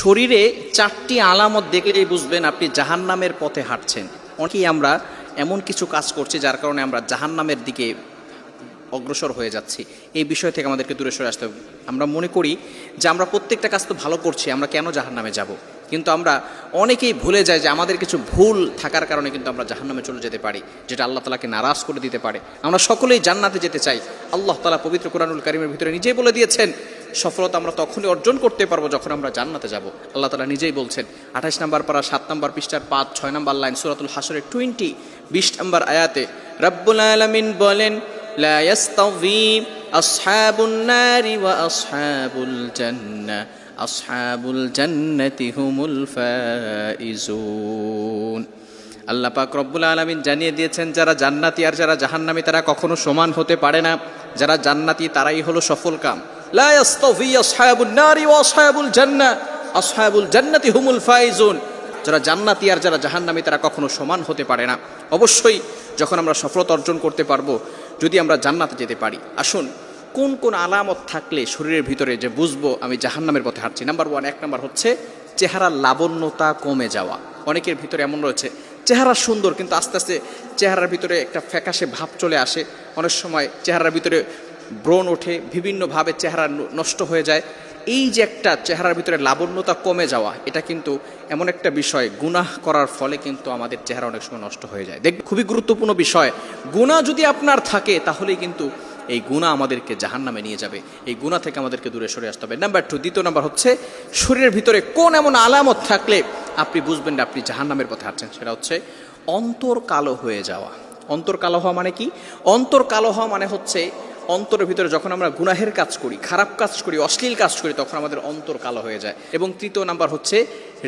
শরীরে চারটি আলামত দেখলেই বুঝবেন আপনি জাহান্নামের পথে হাঁটছেন। অনেকেই আমরা এমন কিছু কাজ করছি যার কারণে আমরা জাহান্নামের দিকে অগ্রসর হয়ে যাচ্ছি। এই বিষয় থেকে আমাদেরকে দূরে সরে আসতে হবে। আমরা মনে করি যে আমরা প্রত্যেকটা কাজ তো ভালো করছি, আমরা কেন জাহান্নামে যাব? কিন্তু আমরা অনেকেই ভুলে যাই যে আমাদের কিছু ভুল থাকার কারণে কিন্তু আমরা জাহান্নামে চলে যেতে পারি, যেটা আল্লাহ তালাকে নারাজ করে দিতে পারে। আমরা সকলেই জান্নাতে যেতে চাই। আল্লাহ তালা পবিত্র কোরআনুল কারিমের ভিতরে নিজেই বলে দিয়েছেন সফলতা আমরা তখনই অর্জন করতে পারব যখন আমরা জান্নাতে যাব। আল্লাহ তালা নিজেই বলছেন আঠাশ নাম্বার পাড়া সাত নাম্বার পৃষ্ঠার পাঁচ, ছয় নাম্বার লাইন, সুরাতুল হাসরের টোয়েন্টি বিশ নাম্বার আয়াতে রব্বুল আলমিন বলেন আসহাবুন্নারি আল্লাহ পাক রব্বুল আলমিন জানিয়ে দিয়েছেন, যারা জান্নাতি আর যারা জাহান্নামি তারা কখনো সমান হতে পারে না, যারা জান্নাতি তারাই হলো সফল কাম। ইয়াস্তাফি আসহাবুন নারি ওয়া আসহাবুল জান্নাহ আসহাবুল জান্নাতি হুমুল ফাইজুন। যারা জান্নাতি আর যারা জাহান্নামী, তারা কখনো সমান হতে পারে না। অবশ্যই যখন আমরা সফলতা অর্জন করতে পারব, যদি আমরা জান্নাতে যেতে পারি। আসুন, কোন কোন আলামত থাকলে শরীরের ভিতরে যে বুঝব, আমি জাহান্নামের পথে হাঁটছি। নাম্বার ওয়ান এক নাম্বার হচ্ছে চেহারার লাবণ্যতা কমে যাওয়া। অনেকের ভিতরে এমন রয়েছে, চেহারা সুন্দর, কিন্তু আস্তে আস্তে চেহারার ভিতরে একটা ফ্যাকাশে ভাব চলে আসে। অনেক সময় চেহারার ভিতরে ব্রণ ওঠে, বিভিন্নভাবে চেহারা নষ্ট হয়ে যায়। এই যে একটা চেহারার ভিতরে লাবণ্যতা কমে যাওয়া, এটা কিন্তু এমন একটা বিষয়। গুনাহ করার ফলে কিন্তু আমাদের চেহারা অনেক সময় নষ্ট হয়ে যায়। দেখ খুবই গুরুত্বপূর্ণ বিষয়। গুনাহ যদি আপনার থাকে, তাহলেই কিন্তু এই গুণা আমাদেরকে জাহান নামে নিয়ে যাবে। এই গুণা থেকে আমাদেরকে দূরে সরে আসতে হবে। নাম্বার টু দ্বিতীয় নাম্বার হচ্ছে, শরীরের ভিতরে কোন এমন আলামত থাকলে আপনি বুঝবেন না আপনি জাহান নামের পথে হাঁটছেন। সেটা হচ্ছে, অন্তর কালো হয়ে যাওয়া। অন্তর কালো হওয়া মানে কি? অন্তর কালো হওয়া মানে হচ্ছে অন্তরের ভিতরে যখন আমরা গুনাহের কাজ করি, খারাপ কাজ করি, অশ্লীল কাজ করি, তখন আমাদের অন্তর কালো হয়ে যায়। এবং তৃতীয় নাম্বার হচ্ছে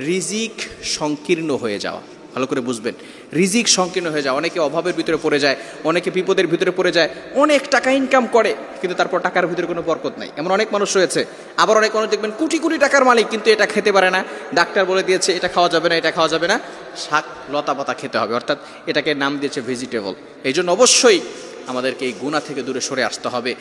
রিজিক সংকীর্ণ হয়ে যাওয়া। ভালো করে বুঝবেন। রিজিক সংকীর্ণ হয়ে যায় অনেকে অভাবের ভিতরে পড়ে যায়, অনেকে বিপদের ভিতরে পড়ে যায়, অনেক টাকা ইনকাম করে, কিন্তু তারপর টাকার ভিতরে কোনো বরকত নাই। এমন অনেক মানুষ রয়েছে। আবার অনেক মানুষ দেখবেন কোটি কোটি টাকার মালিক, কিন্তু এটা খেতে পারে না। ডাক্তার বলে দিয়েছে, এটা খাওয়া যাবে না, এটা খাওয়া যাবে না। শাক লতা পাতা খেতে হবে। অর্থাৎ এটাকে নাম দিয়েছে ভেজিটেবল এই জন্য অবশ্যই আমাদেরকে এই গুণা থেকে দূরে সরে আসতে হবে।